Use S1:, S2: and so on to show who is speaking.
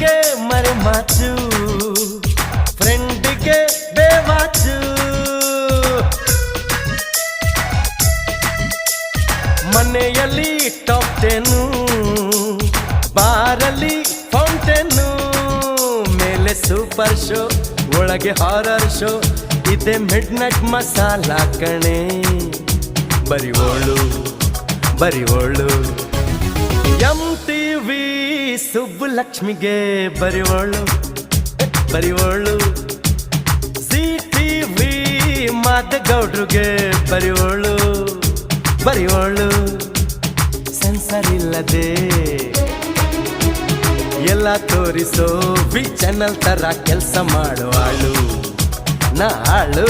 S1: ಫ್ಯಾನ್ಗೆ ಮರೆ ಮಾಚು ಫ್ರೆಂಡಿಗೆ ಬೇವಾಚು ಮನೆಯಲ್ಲಿ ಟಾಪ್ ಟೆನ್ನು ಬಾರಲ್ಲಿ ಫೌಂಟೇನು ಮೇಲೆ ಸೂಪರ್ ಶೋ, ಒಳಗೆ ಹಾರರ್ ಶೋ, ಇದೆ ಮಿಡ್ ನೈಟ್ ಮಸಾಲ ಕಣೆ. ಬರಿವೋಳು ಬರಿವೋಳು ಎಂ ಟಿ ವಿ ಸುಬ್ಬುಲಕ್ಷ್ಮಿಗೆ ಬರಿವಳು ಬರಿವಳು. ಸಿ ಟಿ ವಿ ಮಾದಗೌಡ್ರಿಗೆ ಬರಿವಳು ಬರಿವಳು. ಸೆನ್ಸರ್ ಇಲ್ಲದೆ ಎಲ್ಲ ತೋರಿಸೋ ವಿ ಚಾನಲ್ ತರ ಕೆಲಸ ಮಾಡುವಾಳು, ನಾಳು.